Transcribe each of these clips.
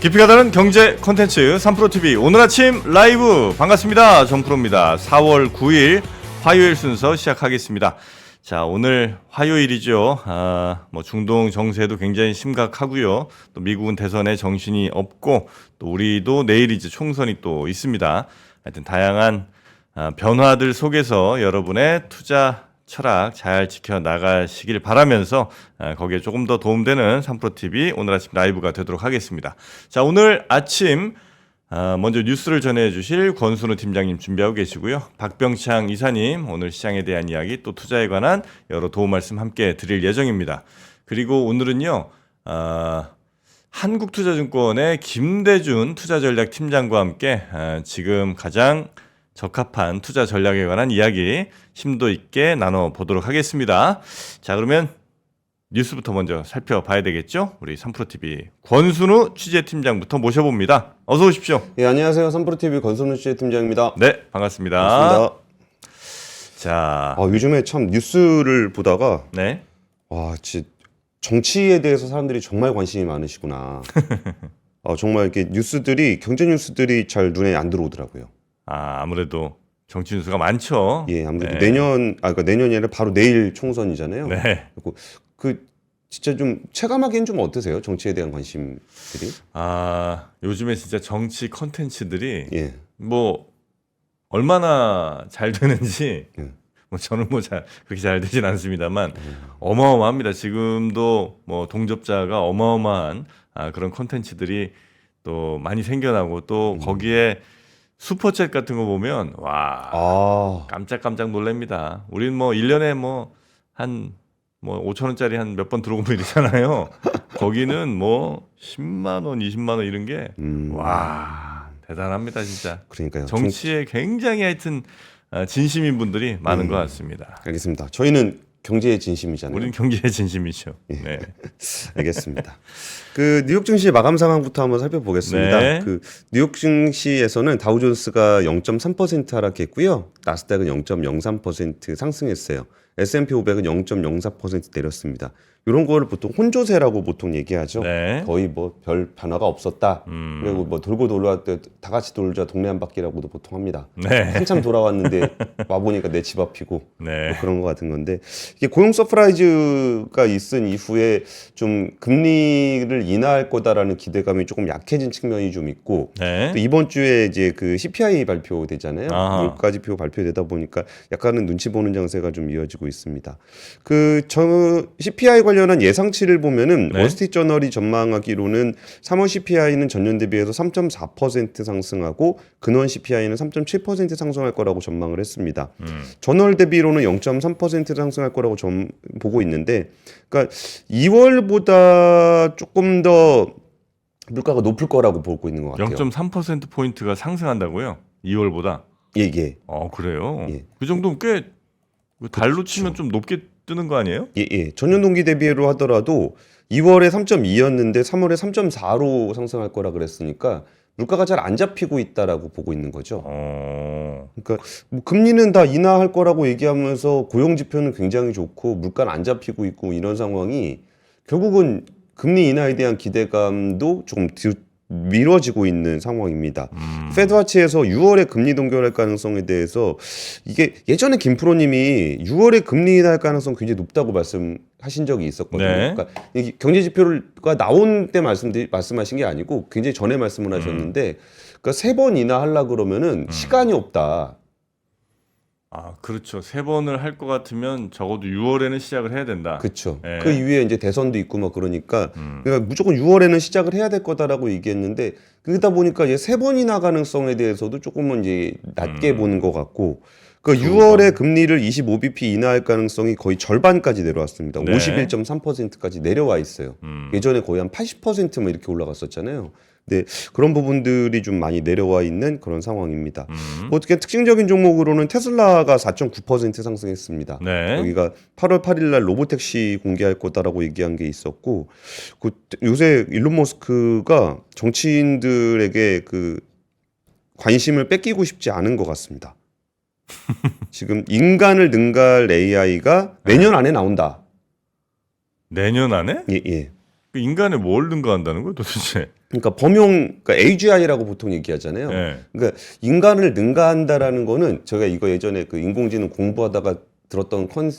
깊이가 다른 경제 콘텐츠 3프로TV 오늘 아침 라이브 반갑습니다. 정프로입니다. 4월 9일 화요일 순서 시작하겠습니다. 자, 오늘 화요일이죠. 아, 뭐 중동 정세도 굉장히 심각하고요. 또 미국은 대선에 정신이 없고 또 우리도 내일 이제 총선이 또 있습니다. 하여튼 다양한 아, 변화들 속에서 여러분의 투자 철학 잘 지켜 나가시길 바라면서 아, 거기에 조금 더 도움되는 3프로TV 오늘 아침 라이브가 되도록 하겠습니다. 자, 오늘 아침 아, 먼저 뉴스를 전해 주실 권순우 팀장님 준비하고 계시고요. 박병창 이사님 오늘 시장에 대한 이야기 또 투자에 관한 여러 도움 말씀 함께 드릴 예정입니다. 그리고 오늘은요. 아, 한국투자증권의 김대준 투자전략 팀장과 함께 아, 지금 가장 적합한 투자 전략에 관한 이야기 심도 있게 나눠 보도록 하겠습니다. 자, 그러면 뉴스부터 먼저 살펴봐야 되겠죠? 우리 3프로TV 권순우 취재팀장부터 모셔봅니다. 어서 오십시오. 예, 안녕하세요. 삼프로TV 권선우 씨 팀장입니다. 네, 반갑습니다. 반갑습니다. 자, 아, 요즘에 참 뉴스를 보다가 네. 와, 진짜 정치에 대해서 사람들이 정말 관심이 많으시구나. 아, 정말 이렇게 뉴스들이 경제 뉴스들이 잘 눈에 안 들어오더라고요. 아, 아무래도 정치 뉴스가 많죠. 예, 아무래도 네. 내년 아 그러니까 내년이 아니라 바로 내일 총선이잖아요. 네. 그리고 그 진짜 좀 체감하기엔 좀 어떠세요? 정치에 대한 관심들이? 아, 요즘에 진짜 정치 컨텐츠들이 예. 뭐 얼마나 잘 되는지 예. 뭐 저는 뭐 잘 그렇게 잘 되진 않습니다만 어마어마합니다. 지금도 뭐 동접자가 어마어마한 아, 그런 콘텐츠들이 또 많이 생겨나고 또 거기에 슈퍼챗 같은 거 보면 와 아, 깜짝깜짝 놀랍니다. 우리는 뭐 1년에 뭐한뭐 5천 원짜리 한 몇 번 들어오고 이러잖아요. 거기는 뭐 10만 원, 20만 원 이런 게 음. 와 대단합니다 진짜. 그러니까요. 정- 정치에 굉장히 하여튼 아, 진심인 분들이 많은 음. 것 같습니다. 알겠습니다. 저희는 경제의 진심이잖아요. 우리는 경제의 진심이죠. 네. 알겠습니다. 그 뉴욕 증시 마감 상황부터 한번 살펴보겠습니다. 네. 그 뉴욕 증시에서는 다우존스가 0.3% 하락했고요. 나스닥은 0.03% 상승했어요. S&P 500은 0.04% 내렸습니다. 이런 거를 보통 혼조세라고 보통 얘기하죠. 네. 거의 뭐 별 변화가 없었다. 음. 그리고 뭐 돌고 돌아올 때 다 같이 돌자 동네 한 바퀴라고도 보통 합니다. 네. 한참 돌아왔는데 와 보니까 내 집 앞이고 네. 뭐 그런 것 같은 건데 이게 고용 서프라이즈가 있은 이후에 좀 금리를 인하할 거다라는 기대감이 조금 약해진 측면이 좀 있고 네. 또 이번 주에 이제 그 CPI 발표되잖아요. 아하. 물가 지표 발표되다 보니까 약간은 눈치 보는 장세가 좀 이어지고 있습니다. 그 저 CPI 관련한 예상치를 보면은 네. 월스트리트 저널이 전망하기로는 3월 CPI는 전년 대비해서 3.4% 상승하고 근원 CPI는 3.7% 상승할 거라고 전망을 했습니다. 음. 전월 대비로는 0.3% 상승할 거라고 점, 보고 있는데, 그러니까 2월보다 조금 더 물가가 높을 거라고 보고 있는 것 같아요. 0.3% 포인트가 상승한다고요? 2월보다. 예, 예, 어 그래요? 예. 그 정도면 꽤 달로 치면 좀 높게 뜨는 거 아니에요? 예, 예. 전년 동기 대비로 하더라도 2월에 3.2였는데 3월에 3.4로 상승할 거라 그랬으니까 물가가 잘 안 잡히고 있다라고 보고 있는 거죠. 어. 그러니까 뭐 금리는 다 인하할 거라고 얘기하면서 고용 지표는 굉장히 좋고 물가는 안 잡히고 있고 이런 상황이 결국은 금리 인하에 대한 기대감도 조금 뒤- 미뤄지고 있는 상황입니다. 음. 페드와치에서 6월에 금리 동결할 가능성에 대해서 이게 예전에 김프로님이 6월에 금리 인하할 가능성 굉장히 높다고 말씀하신 적이 있었거든요. 네. 그러니까 경제 지표가 나온 때 말씀 말씀하신 게 아니고 굉장히 전에 말씀을 하셨는데 그러니까 세 번 인하하려 그러면은 시간이 없다. 아 그렇죠. 세 번을 할 것 같으면 적어도 6월에는 시작을 해야 된다. 그렇죠. 네. 그 이후에 이제 대선도 있고 막 그러니까 음. 그러니까 무조건 6월에는 시작을 해야 될 거다라고 얘기했는데 그러다 보니까 이제 세 번이나 가능성에 대해서도 조금은 이제 낮게 음. 보는 것 같고 그 그런 6월에 금리를 25bp 인하할 가능성이 거의 절반까지 내려왔습니다. 네. 51.3%까지 내려와 있어요. 음. 예전에 거의 한 80%뭐 이렇게 올라갔었잖아요. 근데 그런 부분들이 좀 많이 내려와 있는 그런 상황입니다. 음. 뭐 어떻게 특징적인 종목으로는 테슬라가 4.9% 상승했습니다. 네. 여기가 8월 8일 날 로보택시 공개할 거다라고 얘기한 게 있었고 그 요새 일론 머스크가 정치인들에게 그 관심을 뺏기고 싶지 않은 것 같습니다. 지금 인간을 능가할 AI가 내년 안에 나온다. 내년 안에? 예, 예. 그 인간에 뭘 능가한다는 거야 도대체? 그러니까 범용 그러니까 AGI라고 보통 얘기하잖아요. 예. 그러니까 인간을 능가한다라는 거는 제가 이거 예전에 그 인공지능 공부하다가 들었던 컨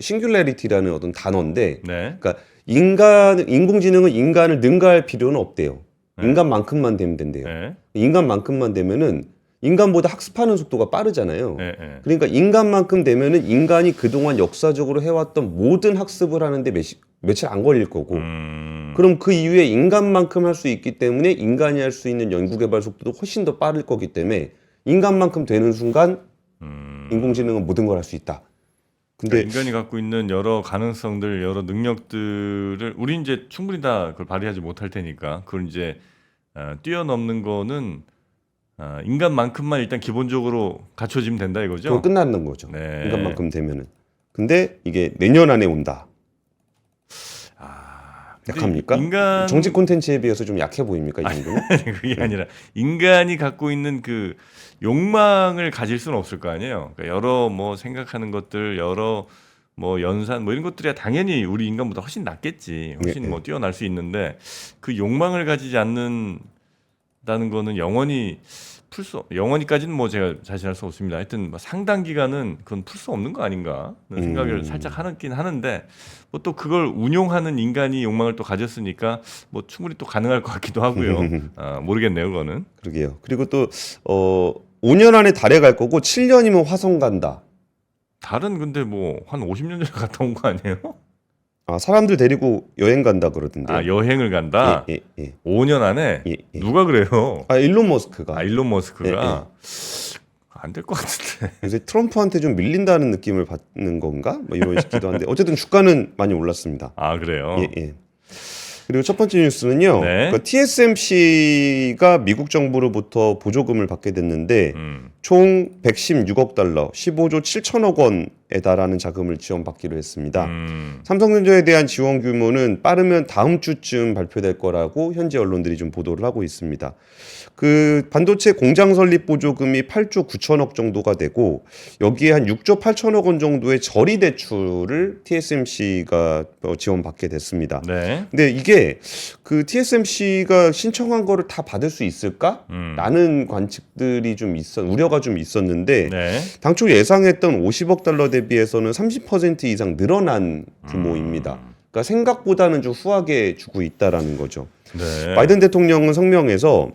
싱귤레리티라는 어떤 단어인데 네. 그러니까 인간 인공지능은 인간을 능가할 필요는 없대요. 네. 인간만큼만 되면 된대요. 예. 인간만큼만 되면은 인간보다 학습하는 속도가 빠르잖아요. 예. 예. 그러니까 인간만큼 되면은 인간이 그동안 역사적으로 해왔던 모든 학습을 하는데 며칠, 며칠 안 걸릴 거고 음. 그럼 그 이후에 인간만큼 할 수 있기 때문에 인간이 할 수 있는 연구개발 속도도 훨씬 더 빠를 거기 때문에 인간만큼 되는 순간 음. 인공지능은 모든 걸 할 수 있다. 근데 그러니까 인간이 갖고 있는 여러 가능성들, 여러 능력들을 우리 이제 충분히 다 그걸 발휘하지 못할 테니까 그걸 이제 어, 뛰어넘는 거는 어, 인간만큼만 일단 기본적으로 갖춰지면 된다 이거죠. 끝나는 거죠. 네. 인간만큼 되면은. 근데 이게 내년 안에 온다. 약합니까? 인간 정치 콘텐츠에 비해서 좀 약해 보입니까 이 정도는? 그게 아니라 인간이 갖고 있는 그 욕망을 가질 수는 없을 거 아니에요. 그러니까 여러 뭐 생각하는 것들, 여러 뭐 연산 뭐 이런 것들이 당연히 우리 인간보다 훨씬 낫겠지. 훨씬 예, 예. 뭐 뛰어날 수 있는데 그 욕망을 가지지 않는다는 거는 영원히 풀 수 영원히까지는 뭐 제가 자신할 수 없습니다. 하여튼 뭐 상당 기간은 그건 풀 수 없는 거 아닌가 생각을 음. 살짝 하긴 하는데 뭐 또 그걸 운용하는 인간이 욕망을 또 가졌으니까 뭐 충분히 또 가능할 것 같기도 하고요. 아, 모르겠네요, 그거는. 그러게요. 그리고 또 어, 5년 안에 달에 갈 거고 7년이면 화성 간다. 다른 근데 뭐 한 50년 전에 갔다 온 거 아니에요? 아 사람들 데리고 여행 간다 그러던데. 아 여행을 간다. 예, 예, 예. 5년 안에 예, 예. 누가 그래요? 아 일론 머스크가 아 일론 머스크가 예, 안될 것 같은데. 요새 트럼프한테 좀 밀린다는 느낌을 받는 건가? 뭐 이런 싶기도 한데 어쨌든 주가는 많이 올랐습니다. 아 그래요. 예, 예. 그리고 첫 번째 뉴스는요. 네. 그 TSMC가 미국 정부로부터 보조금을 받게 됐는데 음. 총 116억 달러, 15조 7천억 원에 달하는 자금을 지원받기로 했습니다. 음. 삼성전자에 대한 지원 규모는 빠르면 다음 주쯤 발표될 거라고 현지 언론들이 좀 보도를 하고 있습니다. 그 반도체 공장 설립 보조금이 8조 9천억 정도가 되고 여기에 한 6조 8천억 원 정도의 저리 대출을 TSMC가 어, 지원받게 됐습니다. 네. 근데 이게 그 TSMC가 신청한 거를 다 받을 수 있을까? 음. 라는 관측들이 좀 있어 우려 가 좀 있었는데 네. 당초 예상했던 50억 달러 대비해서는 30% 이상 늘어난 규모입니다. 음. 그러니까 생각보다는 좀 후하게 주고 있다라는 거죠. 네. 바이든 대통령은 성명에서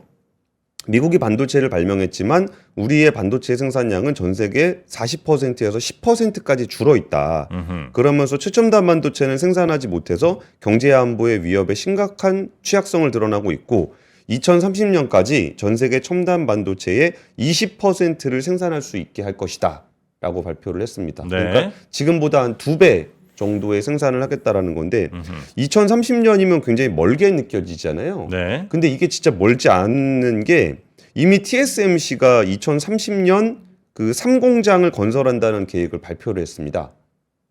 미국이 반도체를 발명했지만 우리의 반도체 생산량은 전 세계 40%에서 10%까지 줄어 있다. 그러면서 최첨단 반도체는 생산하지 못해서 경제 안보의 위협에 심각한 취약성을 드러나고 있고 2030년까지 전 세계 첨단 반도체의 20%를 생산할 수 있게 할 것이다 라고 발표를 했습니다. 네. 그러니까 지금보다 한 두 배 정도의 생산을 하겠다라는 건데 음흠. 2030년이면 굉장히 멀게 느껴지잖아요. 네. 근데 이게 진짜 멀지 않는 게 이미 TSMC가 2030년 그 3공장을 건설한다는 계획을 발표를 했습니다.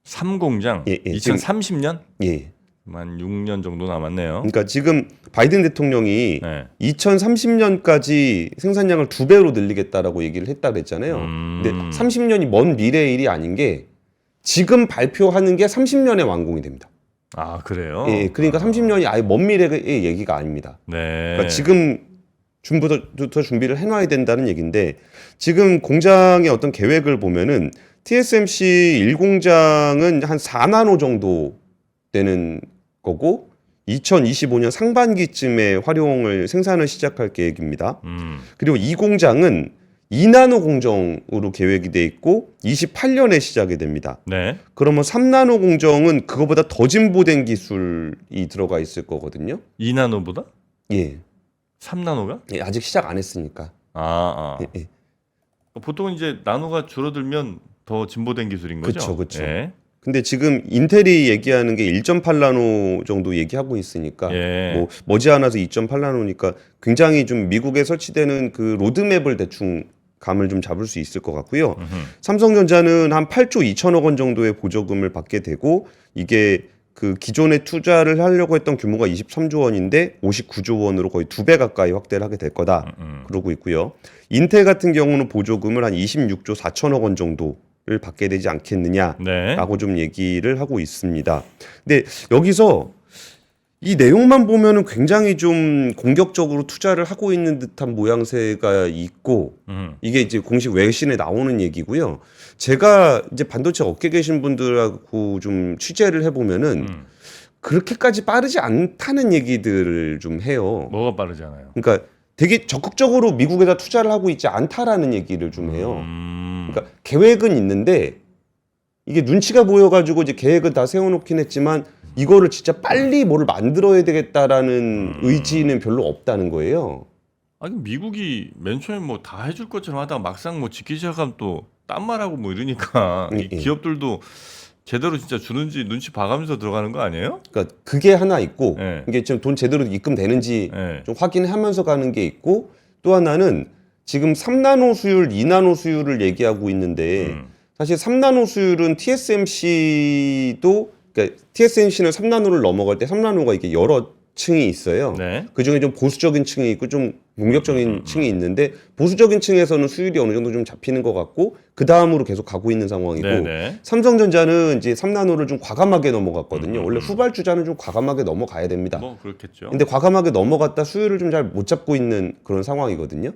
삼공장 예, 예, 지금- 2030년 예. 한 6년 정도 남았네요. 그러니까 지금 바이든 대통령이 네. 2030년까지 생산량을 두 배로 늘리겠다라고 얘기를 했다 그랬잖아요. 음. 근데 30년이 먼 미래의 일이 아닌 게 지금 발표하는 게 30년에 완공이 됩니다. 아 그래요? 예, 그러니까 30년이 아예 먼 미래의 얘기가 아닙니다. 네. 그러니까 지금 준부터 준비를 해놔야 된다는 얘기인데 지금 공장의 어떤 계획을 보면은 TSMC 1공장은 한 4나노 정도 되는 거고 2025년 상반기쯤에 활용을 생산을 시작할 계획입니다. 음. 그리고 이 공장은 2나노 공정으로 계획이 돼 있고 28년에 시작이 됩니다. 네. 그러면 3나노 공정은 그거보다 더 진보된 기술이 들어가 있을 거거든요. 2나노보다 예. 3나노가? 예, 아직 시작 안 했으니까. 아, 아. 예, 예. 보통은 이제 나노가 줄어들면 더 진보된 기술인 거죠. 그쵸, 그쵸. 예. 근데 지금 인텔이 얘기하는 게 1.8나노 정도 얘기하고 있으니까 예. 뭐 머지않아서 2.8나노니까 굉장히 좀 미국에 설치되는 그 로드맵을 대충 감을 좀 잡을 수 있을 것 같고요. 음흠. 삼성전자는 한 8조 2천억 원 정도의 보조금을 받게 되고 이게 그 기존에 투자를 하려고 했던 규모가 23조 원인데 59조 원으로 거의 두 배 가까이 확대를 하게 될 거다. 음, 음. 그러고 있고요. 인텔 같은 경우는 보조금을 한 26조 4천억 원 정도 를 받게 되지 않겠느냐. 네. 라고 좀 얘기를 하고 있습니다. 근데 여기서 이 내용만 보면은 굉장히 좀 공격적으로 투자를 하고 있는 듯한 모양새가 있고 음. 이게 이제 공식 외신에 나오는 얘기고요. 제가 이제 반도체 업계 계신 분들하고 좀 취재를 해보면은 음. 그렇게까지 빠르지 않다는 얘기들을 좀 해요. 뭐가 빠르잖아요. 그러니까 되게 적극적으로 미국에다 투자를 하고 있지 않다라는 얘기를 좀 해요. 음. 그러니까 계획은 있는데 이게 눈치가 보여가지고 이제 계획은 다 세워놓긴 했지만 이거를 진짜 빨리 뭐를 만들어야 되겠다라는 의지는 별로 없다는 거예요. 아니 미국이 맨 처음에 뭐 다 해줄 것처럼 하다가 막상 뭐 지키기 시작하면 또 딴 말하고 뭐 이러니까 이 예, 예. 기업들도 제대로 진짜 주는지 눈치 봐가면서 들어가는 거 아니에요? 그러니까 그게 하나 있고 네. 이게 지금 돈 제대로 입금되는지 예. 좀 확인하면서 가는 게 있고 또 하나는 지금 3나노 수율, 2나노 수율을 얘기하고 있는데 음. 사실 3나노 수율은 TSMC도 그러니까 TSMC는 3나노를 넘어갈 때 3나노가 이게 여러 층이 있어요. 네. 그 중에 좀 보수적인 층이 있고 좀 공격적인 층이 있는데 보수적인 층에서는 수율이 어느 정도 좀 잡히는 것 같고 그 다음으로 계속 가고 있는 상황이고 네네. 삼성전자는 이제 3나노를 좀 과감하게 넘어갔거든요. 음, 원래 음. 후발주자는 좀 과감하게 넘어가야 됩니다. 뭐 그렇겠죠. 근데 과감하게 넘어갔다 수율을 좀 잘 못 잡고 있는 그런 상황이거든요.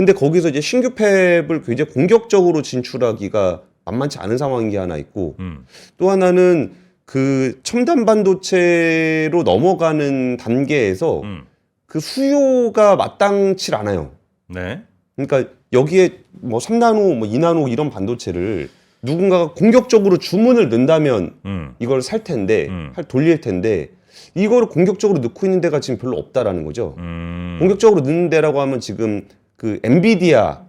근데 거기서 이제 신규 팹을 굉장히 공격적으로 진출하기가 만만치 않은 상황이 하나 있고 음. 또 하나는 그 첨단 반도체로 넘어가는 단계에서 음. 그 수요가 마땅치 않아요. 네. 그러니까 여기에 뭐 3나노, 뭐 2나노 이런 반도체를 누군가가 공격적으로 주문을 넣는다면 음. 이걸 살 텐데, 음. 할 돌릴 텐데 이거를 공격적으로 넣고 있는 데가 지금 별로 없다라는 거죠. 음. 공격적으로 넣는 데라고 하면 지금 그 엔비디아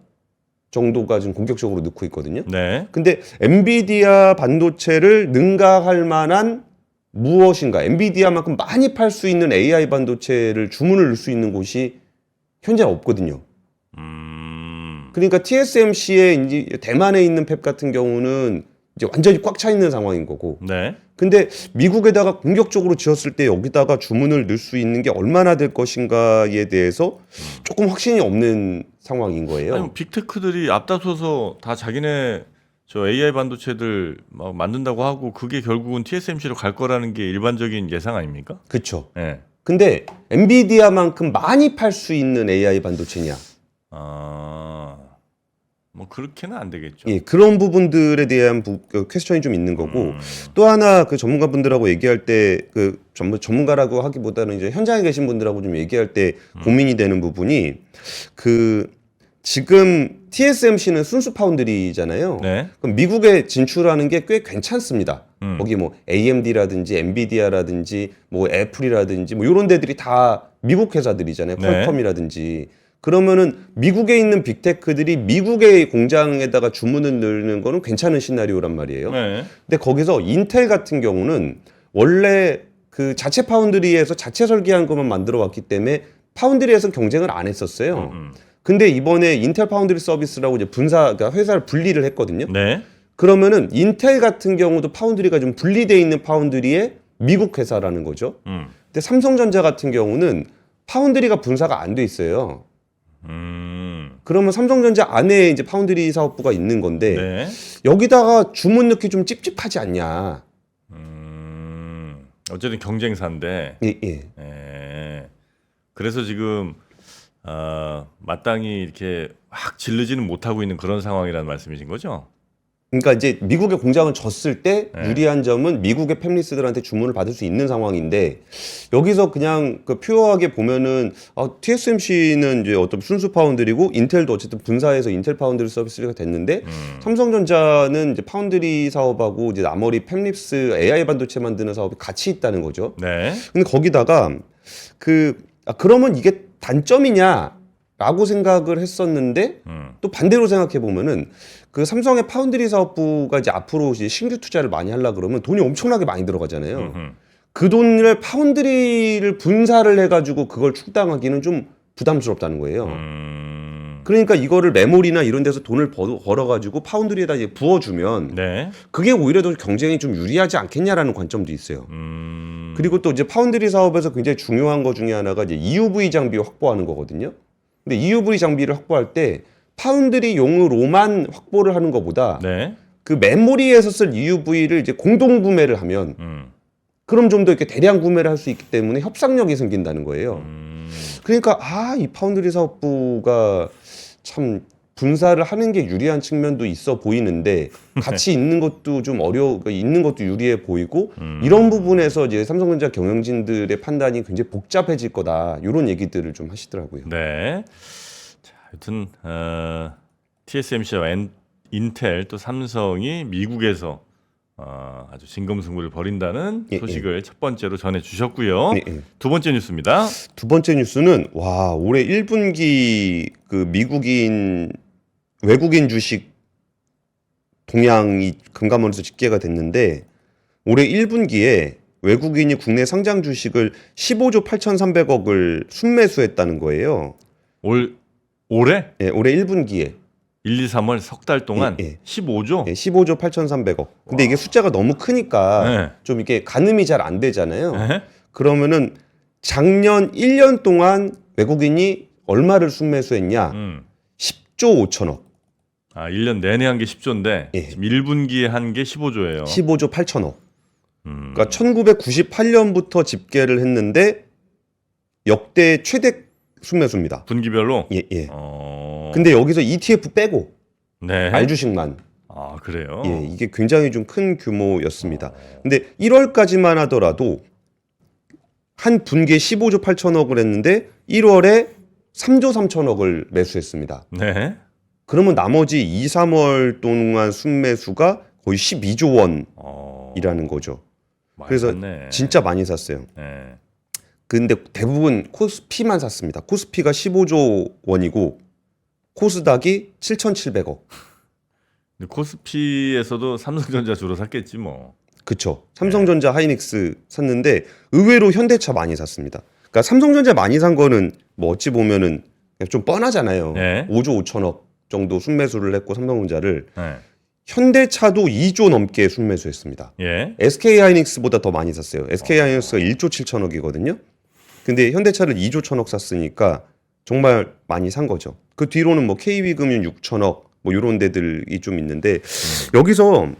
정도가 지금 공격적으로 넣고 있거든요. 네. 근데 엔비디아 반도체를 능가할 만한 무엇인가, 엔비디아만큼 많이 팔 수 있는 AI 반도체를 주문을 넣을 수 있는 곳이 현재 없거든요. 음. 그러니까 TSMC의 이제 대만에 있는 팹 같은 경우는 이제 완전히 꽉 차 있는 상황인 거고. 네. 근데 미국에다가 공격적으로 지었을 때 여기다가 주문을 넣을 수 있는 게 얼마나 될 것인가에 대해서 조금 확신이 없는 상황인 거예요. 아니, 뭐 빅테크들이 앞다퉈서 다 자기네 저 AI 반도체들 막 만든다고 하고 그게 결국은 TSMC로 갈 거라는 게 일반적인 예상 아닙니까? 그렇죠. 예. 근데 엔비디아만큼 많이 팔 수 있는 AI 반도체냐? 아. 뭐 그렇게는 안 되겠죠. 예, 그런 부분들에 대한 부, 그 퀘스천이 좀 있는 거고 음. 또 하나 그 전문가분들하고 얘기할 때 그 전문 전문가라고 하기보다는 이제 현장에 계신 분들하고 좀 얘기할 때 음. 고민이 되는 부분이 그 지금 TSMC는 순수 파운드리잖아요. 네. 그럼 미국에 진출하는 게 꽤 괜찮습니다. 음. 거기 뭐 AMD라든지 엔비디아라든지 뭐 애플이라든지 뭐 이런 데들이 다 미국 회사들이잖아요. 네. 퀄컴이라든지. 그러면은 미국에 있는 빅테크들이 미국의 공장에다가 주문을 넣는 거는 괜찮은 시나리오란 말이에요. 네. 근데 거기서 인텔 같은 경우는 원래 그 자체 파운드리에서 자체 설계한 것만 만들어 왔기 때문에 파운드리에서 경쟁을 안 했었어요. 음. 근데 이번에 인텔 파운드리 서비스라고 이제 분사 그러니까 회사를 분리를 했거든요. 네. 그러면은 인텔 같은 경우도 파운드리가 좀 분리돼 있는 파운드리의 미국 회사라는 거죠. 음. 근데 삼성전자 같은 경우는 파운드리가 분사가 안 돼 있어요. 음. 그러면 삼성전자 안에 이제 파운드리 사업부가 있는 건데 네. 여기다가 주문 넣기 좀 찝찝하지 않냐. 음. 어쨌든 경쟁사인데. 예, 예. 예. 그래서 지금 어, 마땅히 이렇게 확 질르지는 못하고 있는 그런 상황이라는 말씀이신 거죠? 그러니까 이제 미국의 공장을 졌을 때 네. 유리한 점은 미국의 팹리스들한테 주문을 받을 수 있는 상황인데 여기서 그냥 그 퓨어하게 보면은 아, TSMC는 이제 어떤 순수 파운드리고 인텔도 어쨌든 분사해서 인텔 파운드리 서비스가 됐는데 음. 삼성전자는 이제 파운드리 사업하고 이제 나머지 팹립스 AI 반도체 만드는 사업이 같이 있다는 거죠. 네. 근데 거기다가 그 아, 그러면 이게 단점이냐 라고 생각을 했었는데 음. 또 반대로 생각해 보면은 그 삼성의 파운드리 사업부가 이제 앞으로 이제 신규 투자를 많이 하려 그러면 돈이 엄청나게 많이 들어가잖아요. 음흠. 그 돈을 파운드리를 분사를 해가지고 그걸 출당하기는 좀 부담스럽다는 거예요. 음. 그러니까 이거를 메모리나 이런 데서 돈을 벌- 벌어가지고 파운드리에다 이제 부어주면 네. 그게 오히려 더 경쟁이 좀 유리하지 않겠냐라는 관점도 있어요. 음. 그리고 또 이제 파운드리 사업에서 굉장히 중요한 것 중에 하나가 이제 EUV 장비 확보하는 거거든요. 근데 EUV 장비를 확보할 때 파운드리 용으로만 확보를 하는 것보다 네. 그 메모리에서 쓸 EUV를 이제 공동 구매를 하면 음. 그럼 좀 더 이렇게 대량 구매를 할 수 있기 때문에 협상력이 생긴다는 거예요. 음, 그러니까 아 이 파운드리 사업부가 참 분사를 하는 게 유리한 측면도 있어 보이는데 같이 있는 것도 좀 어려 그러니까 있는 것도 유리해 보이고 음. 이런 부분에서 이제 삼성전자 경영진들의 판단이 굉장히 복잡해질 거다 이런 얘기들을 좀 하시더라고요. 네. 자, 하여튼 어, TSMC와 엔, 인텔 또 삼성이 미국에서 어, 아주 진검승부를 벌인다는 예, 소식을 첫 번째로 전해 주셨고요. 네, 네. 두 번째 뉴스입니다. 두 번째 뉴스는 와 올해 1분기 그 미국인 외국인 주식 동향이 금감원에서 집계가 됐는데 올해 1분기에 외국인이 국내 상장 주식을 15조 8,300억을 순매수했다는 거예요. 올 올해 예, 올해 1분기에 1, 2, 3월 석 달 동안 예, 예. 15조. 예, 15조 8,300억. 근데 이게 숫자가 너무 크니까 네. 좀 이게 가늠이 잘 안 되잖아요. 네. 그러면은 작년 1년 동안 외국인이 얼마를 순매수했냐? 음. 10조 5천억, 아, 1년 내내 한 게 10조인데 예. 지금 1분기에 한 게 15조예요. 15조 8천억. 음. 그러니까 1998년부터 집계를 했는데 역대 최대 순매수입니다. 분기별로 예, 예. 어. 근데 여기서 ETF 빼고 네. 알 주식만 아, 그래요. 예, 이게 굉장히 좀 큰 규모였습니다. 근데 1월까지만 하더라도 한 분기에 15조 8천억을 했는데 1월에 3조 3천억을 매수했습니다. 네. 그러면 나머지 2, 3월 동안 순매수가 거의 12조 원이라는 어. 거죠. 많이 그래서 샀네. 진짜 많이 샀어요. 네. 근데 대부분 코스피만 샀습니다. 코스피가 15조 원이고 코스닥이 7,700억. 근데 코스피에서도 삼성전자 주로 샀겠지 뭐. 그쵸. 삼성전자 하이닉스 샀는데 의외로 현대차 많이 샀습니다. 그러니까 삼성전자 많이 산 거는 뭐 어찌 보면은 좀 뻔하잖아요. 네. 5조 5천억 정도 순매수를 했고 삼성전자를 네. 현대차도 2조 넘게 순매수했습니다. 예. SK 하이닉스보다 더 많이 샀어요. SK 하이닉스가 1조 7천억이거든요. 근데 현대차를 2조 천억 샀으니까 정말 많이 산 거죠. 그 뒤로는 뭐 KB금융 6천억 뭐 이런 데들이 좀 있는데 여기서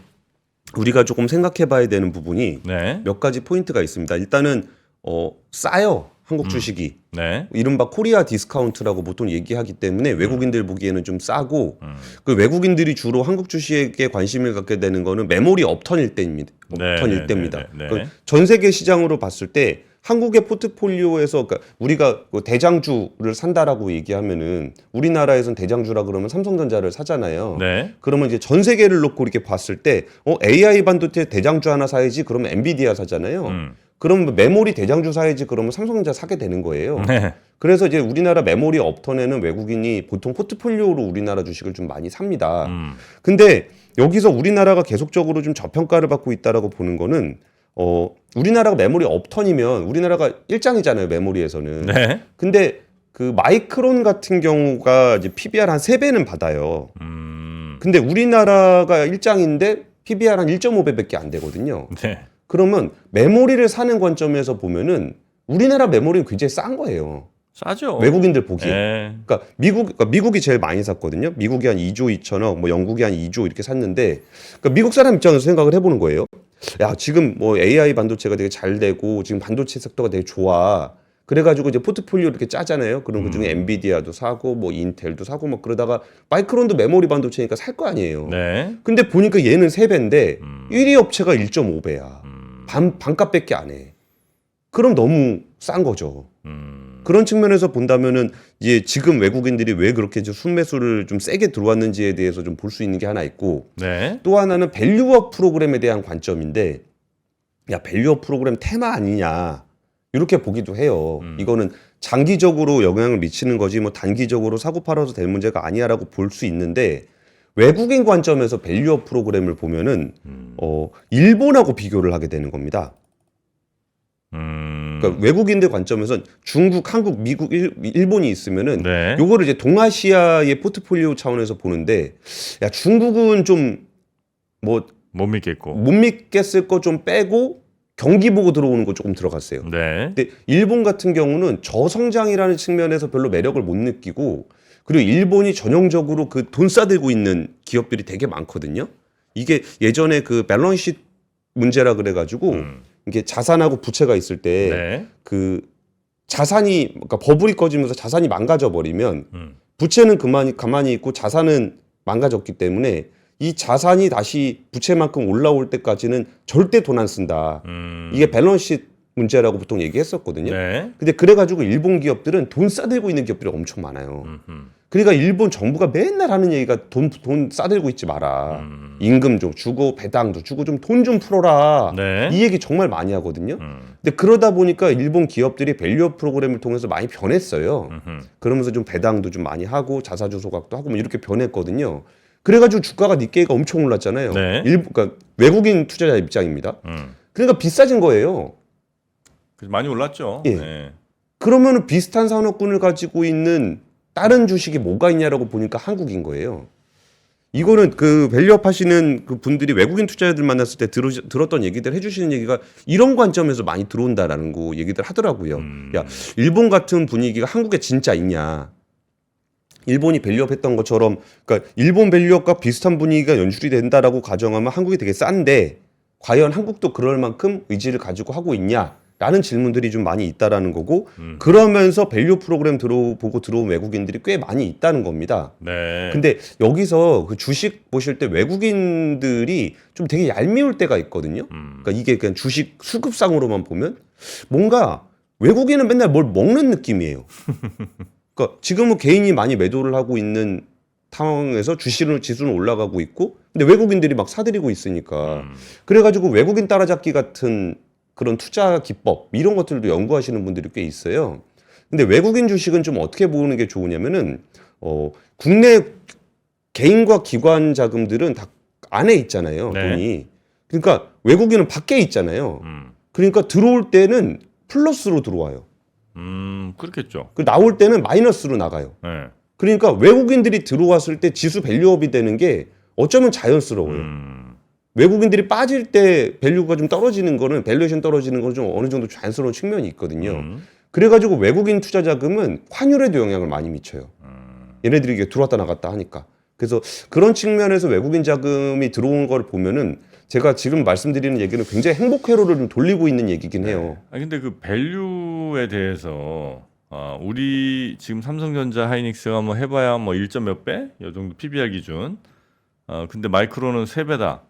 우리가 조금 생각해 봐야 되는 부분이 네. 몇 가지 포인트가 있습니다. 일단은 어 싸요. 한국 주식이 네. 이른바 코리아 디스카운트라고 보통 얘기하기 때문에 외국인들 보기에는 좀 싸고 음. 그 외국인들이 주로 한국 주식에 관심을 갖게 되는 거는 메모리 업턴일 때입니다. 네, 업턴일 네, 때입니다. 네, 네, 네. 그전 세계 시장으로 봤을 때 한국의 포트폴리오에서 그러니까 우리가 그 대장주를 산다라고 얘기하면은 우리나라에선 대장주라 그러면 삼성전자를 사잖아요. 네. 그러면 이제 전 세계를 놓고 이렇게 봤을 때 어, AI 반도체 대장주 하나 사야지 그러면 엔비디아 사잖아요. 음. 그러면 메모리 대장주 사야지 그러면 삼성전자 사게 되는 거예요. 네. 그래서 이제 우리나라 메모리 업턴에는 외국인이 보통 포트폴리오로 우리나라 주식을 좀 많이 삽니다. 음. 근데 여기서 우리나라가 계속적으로 좀 저평가를 받고 있다라고 보는 거는 어 우리나라가 메모리 업턴이면 우리나라가 일장이잖아요 메모리에서는. 네. 근데 그 마이크론 같은 경우가 이제 PBR 한 세배는 받아요. 음. 근데 우리나라가 일장인데 PBR 한 1.5배밖에 안 되거든요. 네. 그러면 메모리를 사는 관점에서 보면은 우리나라 메모리는 굉장히 싼 거예요. 싸죠. 외국인들 보기에. 네. 그러니까 미국 그러니까 미국이 제일 많이 샀거든요. 미국이 한 2조 2천억, 뭐 영국이 한 2조 이렇게 샀는데 그러니까 미국 사람 입장에서 생각을 해보는 거예요. 야 지금 뭐 AI 반도체가 되게 잘 되고 지금 반도체 섹터가 되게 좋아. 그래가지고 이제 포트폴리오 이렇게 짜잖아요. 그런 것 중에 엔비디아도 사고 뭐 인텔도 사고 막 그러다가 마이크론도 메모리 반도체니까 살 거 아니에요. 네. 근데 보니까 얘는 세배인데 음. 1위 업체가 1.5배야. 음. 반 반값밖에 안 해. 그럼 너무 싼 거죠. 음. 그런 측면에서 본다면은 이제 지금 외국인들이 왜 그렇게 이제 순매수를 좀 세게 들어왔는지에 대해서 좀 볼 수 있는 게 하나 있고 네. 또 하나는 밸류업 프로그램에 대한 관점인데 야 밸류업 프로그램 테마 아니냐 이렇게 보기도 해요. 음. 이거는 장기적으로 영향을 미치는 거지 뭐 단기적으로 사고 팔아서 될 문제가 아니야라고 볼 수 있는데 외국인 관점에서 밸류업 프로그램을 보면은 음. 어 일본하고 비교를 하게 되는 겁니다. 음. 그러니까 외국인들 관점에선 중국, 한국, 미국, 일, 일본이 있으면은 네. 요거를 이제 동아시아의 포트폴리오 차원에서 보는데 야 중국은 좀뭐못못 믿겠고. 믿겠을 거 좀 빼고 경기 보고 들어오는 거 조금 들어갔어요. 네. 근데 일본 같은 경우는 저성장이라는 측면에서 별로 매력을 못 느끼고 그리고 일본이 전형적으로 그 돈 싸들고 있는 기업들이 되게 많거든요. 이게 예전에 그 밸런스 문제라 그래가지고 음. 이게 자산하고 부채가 있을 때 네. 그 자산이 그러니까 버블이 꺼지면서 자산이 망가져 버리면 음. 부채는 그만이 가만히 있고 자산은 망가졌기 때문에 이 자산이 다시 부채만큼 올라올 때까지는 절대 돈 안 쓴다. 음. 이게 밸런스 문제라고 보통 얘기했었거든요. 네. 근데 그래가지고 일본 기업들은 돈 싸들고 있는 기업들이 엄청 많아요. 음흠. 그러니까 일본 정부가 맨날 하는 얘기가 돈, 돈 싸들고 있지 마라. 음. 임금 좀 주고 배당도 주고 좀 돈 좀 풀어라. 네. 이 얘기 정말 많이 하거든요. 음. 근데 그러다 보니까 일본 기업들이 밸류업 프로그램을 통해서 많이 변했어요. 음흠. 그러면서 좀 배당도 좀 많이 하고 자사주 소각도 하고 뭐 이렇게 변했거든요. 그래가지고 주가가 니케이가 엄청 올랐잖아요. 네. 일, 그러니까 외국인 투자자 입장입니다. 음. 그러니까 비싸진 거예요. 많이 올랐죠. 예. 네. 그러면 비슷한 산업군을 가지고 있는 다른 주식이 뭐가 있냐라고 보니까 한국인 거예요. 이거는 그 밸류업 하시는 그 분들이 외국인 투자자들 만났을 때 들으, 들었던 얘기들 해주시는 얘기가 이런 관점에서 많이 들어온다라는 거 얘기들 하더라고요. 음. 야 일본 같은 분위기가 한국에 진짜 있냐? 일본이 밸류업 했던 것처럼 그러니까 일본 밸류업과 비슷한 분위기가 연출이 된다라고 가정하면 한국이 되게 싼데 과연 한국도 그럴 만큼 의지를 가지고 하고 있냐? 라는 질문들이 좀 많이 있다라는 거고 음. 그러면서 밸류 프로그램 들어보고 들어온 외국인들이 꽤 많이 있다는 겁니다. 네. 근데 여기서 그 주식 보실 때 외국인들이 좀 되게 얄미울 때가 있거든요. 음. 그러니까 이게 그냥 주식 수급상으로만 보면 뭔가 외국인은 맨날 뭘 먹는 느낌이에요. 그러니까 지금은 개인이 많이 매도를 하고 있는 상황에서 주식은 지수는 올라가고 있고 근데 외국인들이 막 사들이고 있으니까 음. 그래가지고 외국인 따라잡기 같은 그런 투자 기법 이런 것들도 연구하시는 분들이 꽤 있어요. 근데 외국인 주식은 좀 어떻게 보는 게 좋으냐면은 어 국내 개인과 기관 자금들은 다 안에 있잖아요 네. 돈이. 그러니까 외국인은 밖에 있잖아요. 음. 그러니까 들어올 때는 플러스로 들어와요. 음. 그렇겠죠. 그 나올 때는 마이너스로 나가요. 네. 그러니까 외국인들이 들어왔을 때 지수 밸류업이 되는 게 어쩌면 자연스러워요. 음. 외국인들이 빠질 때 밸류가 좀 떨어지는 거는 밸류에이션 떨어지는 거는 좀 어느 정도 자연스러운 측면이 있거든요. 음. 그래가지고 외국인 투자 자금은 환율에도 영향을 많이 미쳐요. 음. 얘네들이 이게 들어왔다 나갔다 하니까. 그래서 그런 측면에서 외국인 자금이 들어온 걸 보면은 제가 지금 말씀드리는 얘기는 굉장히 행복 회로를 좀 돌리고 있는 얘기긴 해요. 아 근데 그 밸류에 대해서 아, 우리 지금 삼성전자 하이닉스가 뭐 해봐야 뭐 1점 몇 배? 요 정도 PBR 기준. 아 근데 마이크로는 세 배다.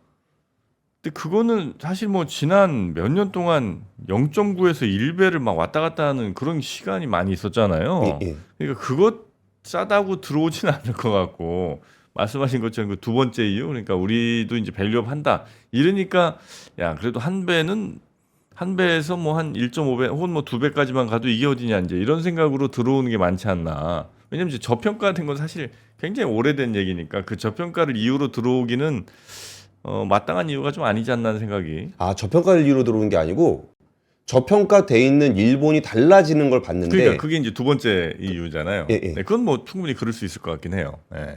근데 그거는 사실 뭐 지난 몇 년 동안 0.9에서 1배를 막 왔다 갔다 하는 그런 시간이 많이 있었잖아요. 예, 예. 그러니까 그것 싸다고 들어오진 않을 것 같고 말씀하신 것처럼 그 두 번째 이유 그러니까 우리도 이제 밸류업 한다 이러니까 야 그래도 한 배는 한 배에서 뭐 한 1.5 배 혹은 뭐두 배까지만 가도 이게 어디냐 이제 이런 생각으로 들어오는 게 많지 않나 왜냐면 이제 저평가된 건 사실 굉장히 오래된 얘기니까 그 저평가를 이유로 들어오기는 어, 마땅한 이유가 좀 아니지 않나 하는 생각이 아 저평가를 이유로 들어오는 게 아니고 저평가돼 있는 일본이 달라지는 걸 봤는데 그러니까 그게 이제 두 번째 이유잖아요. 예, 예. 네, 그건 뭐 충분히 그럴 수 있을 것 같긴 해요. 네.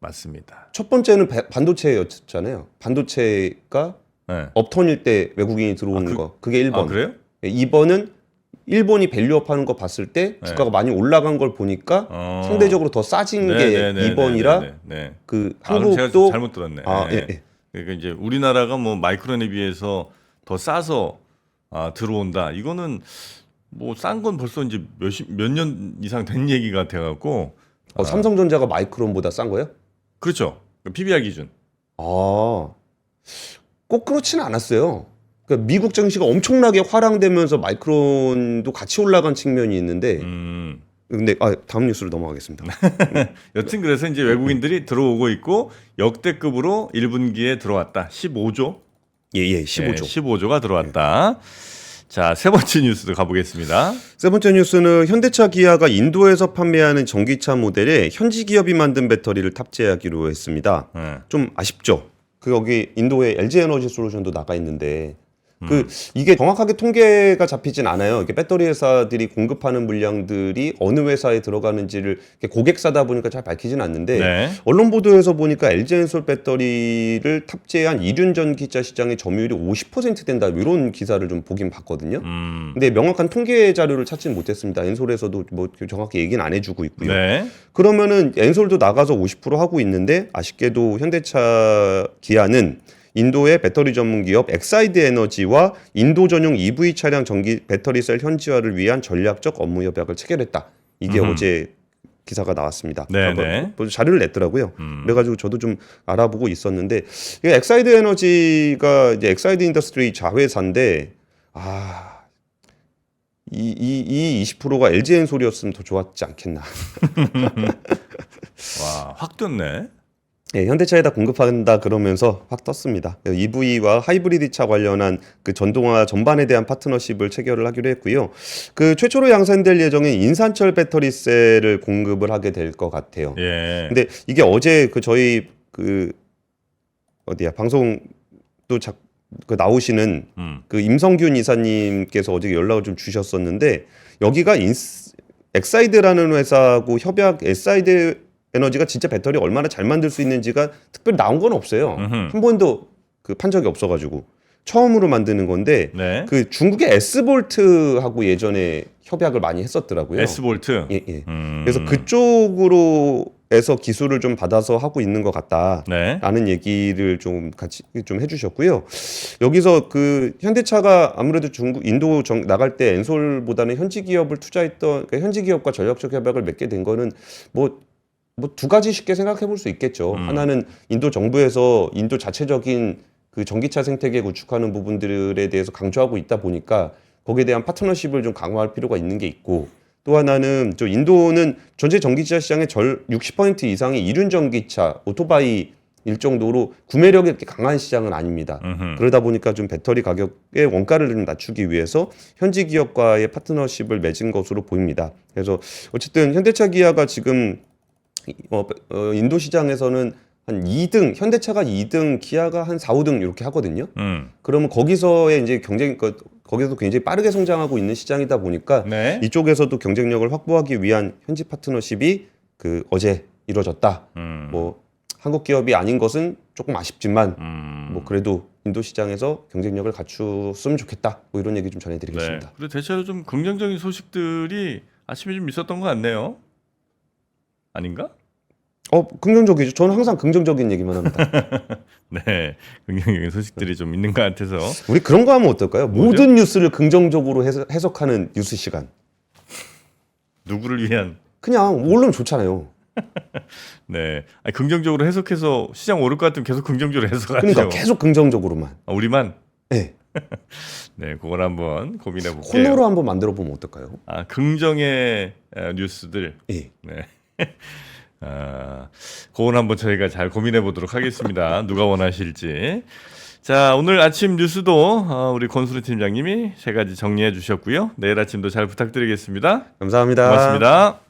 맞습니다. 첫 번째는 배- 반도체였잖아요. 반도체가 네. 업턴일 때 외국인이 들어오는 아, 그- 거 그게 1번. 아 그래요? 2번은 일본이 밸류업 하는 거 봤을 때 네. 주가가 많이 올라간 걸 보니까 어. 상대적으로 더 싸진 네, 게 네, 네, 2번이라 네, 네, 네. 그 아, 그럼 제가 한국도 잘못 들었네. 아, 네. 예, 예. 그러니까 이제 우리나라가 뭐 마이크론에 비해서 더 싸서 아, 들어온다. 이거는 뭐 싼 건 벌써 이제 몇십 몇 년 이상 된 얘기가 돼 갖고 어, 삼성전자가 마이크론보다 싼 거예요? 그렇죠. PBR 기준. 아, 꼭 그렇지는 않았어요. 그러니까 미국 증시가 엄청나게 화랑되면서 마이크론도 같이 올라간 측면이 있는데, 음. 근데 아, 다음 뉴스로 넘어가겠습니다. 여튼 그래서 이제 외국인들이 들어오고 있고 역대급으로 1분기에 들어왔다. 15조. 예, 예, 15조. 15조가 들어왔다. 자, 세 번째 뉴스도 가보겠습니다. 세 번째 뉴스는 현대차 기아가 인도에서 판매하는 전기차 모델에 현지 기업이 만든 배터리를 탑재하기로 했습니다. 네. 좀 아쉽죠. 그 여기 인도에 LG 에너지 솔루션도 나가 있는데 음. 그 이게 정확하게 통계가 잡히진 않아요. 이게 배터리 회사들이 공급하는 물량들이 어느 회사에 들어가는지를 고객사다 보니까 잘 밝히진 않는데 네. 언론 보도에서 보니까 LG 엔솔 배터리를 탑재한 이륜 전기차 시장의 점유율이 50% 된다 이런 기사를 좀 보긴 봤거든요. 음. 근데 명확한 통계 자료를 찾지는 못했습니다. 엔솔에서도 뭐 정확히 얘기는 안 해주고 있고요. 네. 그러면은 엔솔도 나가서 50% 하고 있는데 아쉽게도 현대차 기아는 인도의 배터리 전문 기업 엑사이드 에너지와 인도 전용 EV 차량 전기 배터리 셀 현지화를 위한 전략적 업무 협약을 체결했다. 이게 음흠. 어제 기사가 나왔습니다. 네네. 그러니까 뭐 자료를 냈더라고요. 음. 그래가지고 저도 좀 알아보고 있었는데 이게 엑사이드 에너지가 이제 엑사이드 인더스트리 자회사인데 아. 이, 이, 이 20%가 LG엔 소리였으면 더 좋았지 않겠나. 와, 확 떴네. 예, 현대차에다 공급한다 그러면서 확 떴습니다. EV와 하이브리드 차 관련한 그 전동화 전반에 대한 파트너십을 체결을 하기로 했고요. 그 최초로 양산될 예정인 인산철 배터리 셀을 공급을 하게 될 것 같아요. 예. 근데 이게 어제 그 저희 그 어디야 방송 또 자, 그 나오시는 음. 그 임성균 이사님께서 어제 연락을 좀 주셨었는데 여기가 인스, 엑사이드라는 회사하고 협약 엑사이드 에너지가 진짜 배터리 얼마나 잘 만들 수 있는지가 특별히 나온 건 없어요. 음흠. 한 번도 그 판 적이 없어가지고 처음으로 만드는 건데 네. 그 중국의 S볼트하고 예전에 협약을 많이 했었더라고요. S볼트. 예, 예. 음. 그래서 그쪽으로 해서 기술을 좀 받아서 하고 있는 것 같다. 네. 라는 얘기를 좀 같이 좀 해주셨고요. 여기서 그 현대차가 아무래도 중국 인도 정, 나갈 때 엔솔보다는 현지 기업을 투자했던 그러니까 현지 기업과 전략적 협약을 맺게 된 거는 뭐 뭐 두 가지 쉽게 생각해 볼 수 있겠죠. 음. 하나는 인도 정부에서 인도 자체적인 그 전기차 생태계 구축하는 부분들에 대해서 강조하고 있다 보니까 거기에 대한 파트너십을 좀 강화할 필요가 있는 게 있고 또 하나는 저 인도는 전체 전기차 시장의 절 60% 이상이 이륜 전기차 오토바이 일 정도로 구매력이 이렇게 강한 시장은 아닙니다. 음흠. 그러다 보니까 좀 배터리 가격의 원가를 좀 낮추기 위해서 현지 기업과의 파트너십을 맺은 것으로 보입니다. 그래서 어쨌든 현대차 기아가 지금 이- 어, 어, 인도 시장에서는 한 2등, 현대차가 2등, 기아가 한 4, 5등 이렇게 하거든요. 음. 그러면 거기서의 이제 경쟁, 그, 거기서 굉장히 빠르게 성장하고 있는 시장이다 보니까 네. 이쪽에서도 경쟁력을 확보하기 위한 현지 파트너십이 그 어제 이루어졌다. 음. 뭐 한국 기업이 아닌 것은 조금 아쉽지만 음. 뭐 그래도 인도 시장에서 경쟁력을 갖추었으면 좋겠다. 뭐 이런 얘기 좀 네. 전해드리겠습니다. 그리고 대체로 좀 긍정적인 소식들이 아침에 좀 있었던 것 같네요. 아닌가? 어 긍정적이죠. 저는 항상 긍정적인 얘기만 합니다. 네. 긍정적인 소식들이 좀 있는 것 같아서. 우리 그런 거 하면 어떨까요? 모든 뉴스를 긍정적으로 해석, 해석하는 뉴스 시간. 누구를 위한 그냥 오르면 좋잖아요. 네. 아니, 긍정적으로 해석해서 시장 오를 것 같으면 계속 긍정적으로 해석하죠. 그러니까 계속 긍정적으로만. 아, 우리만 네. 네, 그걸 한번 고민해 볼게요. 코너로 한번 만들어 보면 어떨까요? 아, 긍정의 어, 뉴스들. 예. 네. 아, 그건 한번 저희가 잘 고민해 보도록 하겠습니다. 누가 원하실지. 자, 오늘 아침 뉴스도 어, 우리 권수리 팀장님이 세 가지 정리해 주셨고요. 내일 아침도 잘 부탁드리겠습니다. 감사합니다. 고맙습니다.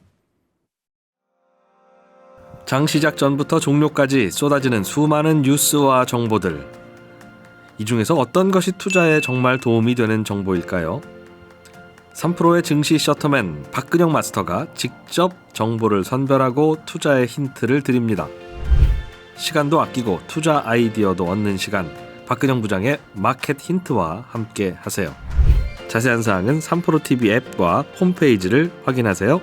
장 시작 전부터 종료까지 쏟아지는 수많은 뉴스와 정보들. 이 중에서 어떤 것이 투자에 정말 도움이 되는 정보일까요? 3프로의 증시 셔터맨 박근영 마스터가 직접 정보를 선별하고 투자의 힌트를 드립니다. 시간도 아끼고 투자 아이디어도 얻는 시간. 박근영 부장의 마켓 힌트와 함께 하세요. 자세한 사항은 3프로 TV 앱과 홈페이지를 확인하세요.